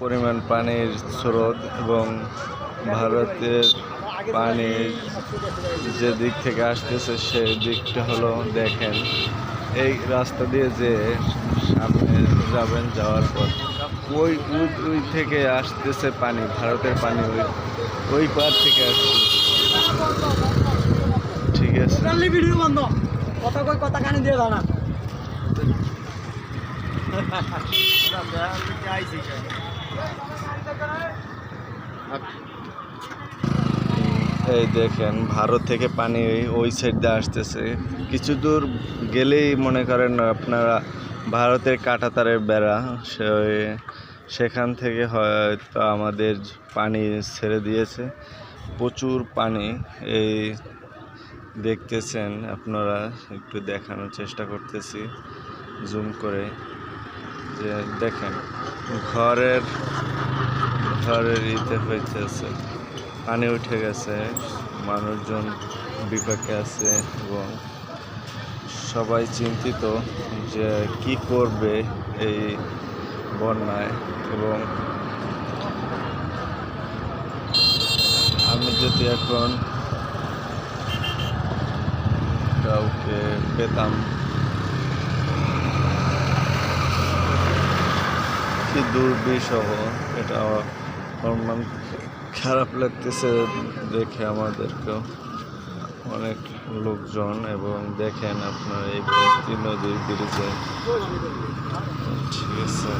পরিমাণ পানির স্রোত এবং ভারতের পানির যে দিক থেকে আসতেছে সেই দিকটা হলো দেখেন এই রাস্তা দিয়ে যে সামনে যাবেন যাওয়ার পর ওই ওই ওই থেকে আসতেছে পানি ভারতের পানি ওই ওই পার থেকে আসছে। ঠিক আছে। ভিডিও বন্ধ। কথা কই কথা কানে দিয়ে দাও না। এই দেখেন, ভারত থেকে পানি ওই সাইড দিয়ে আসতেছে। কিছু দূর গেলেই মনে করেন আপনারা ভারতের কাঁটাতারের বেড়া। সেখান থেকে হয়তো আমাদের পানি ছেড়ে দিয়েছে। প্রচুর পানি। এই দেখতেছেন আপনারা, একটু দেখানোর চেষ্টা করতেছি। জুম করে। যে দেখেন, ঘরের ঘরের ইতে হইতেছে। পানি উঠে গেছে, মানুষজন বিপাকে আছে এবং সবাই চিন্তিত যে কি করবে এই বন্যায় এবং আমি যদি এখন কাউকে পেতাম, কি দুর্বিষহ এটা আমার খারাপ লাগতেছে দেখে আমাদেরকেও। অনেক লোকজন এবং দেখেন আপনার এই নদীর ব্রিজে ঠিক আছে।